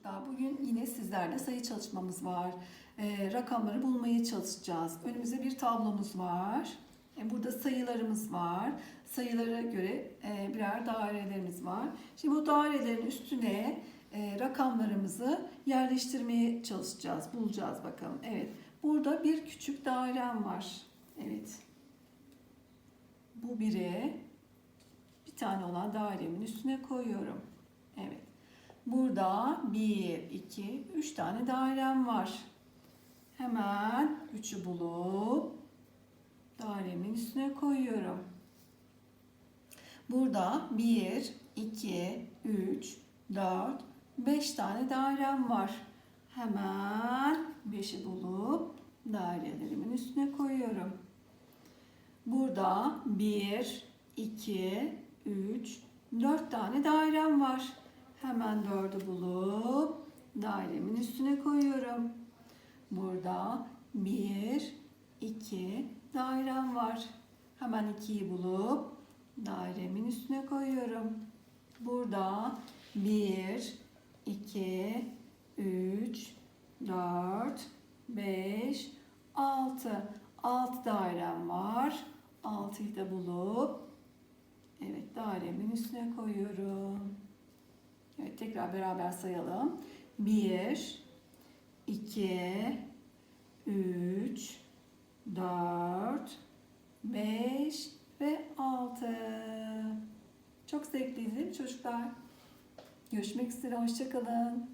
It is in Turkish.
çocuklar. Bugün yine sizlerle sayı çalışmamız var. Ee, rakamları bulmaya çalışacağız. Önümüzde bir tablomuz var. Ee, burada sayılarımız var. Sayılara göre e, birer dairelerimiz var. Şimdi bu dairelerin üstüne e, rakamlarımızı yerleştirmeye çalışacağız. Bulacağız bakalım. Evet. Burada bir küçük dairem var. Evet. Bu bire bir tane olan dairemin üstüne koyuyorum. Burada 1, 2, 3 tane dairem var. Hemen 3'ü bulup dairemin üstüne koyuyorum. Burada 1, 2, 3, 4, 5 tane dairem var. Hemen 5'i bulup dairelerimin üstüne koyuyorum. Burada 1, 2, 3, 4 tane dairem var. Hemen 4'ü bulup dairemin üstüne koyuyorum. Burada 1, 2 dairem var. Hemen 2'yi bulup dairemin üstüne koyuyorum. Burada 1, 2, 3, 4, 5, 6. 6 dairem var. 6'yı da bulup evet dairemin üstüne koyuyorum. Evet tekrar beraber sayalım. 1, 2, 3, 4, 5 ve 6. Çok zevkliydi çocuklar? Görüşmek üzere, hoşçakalın.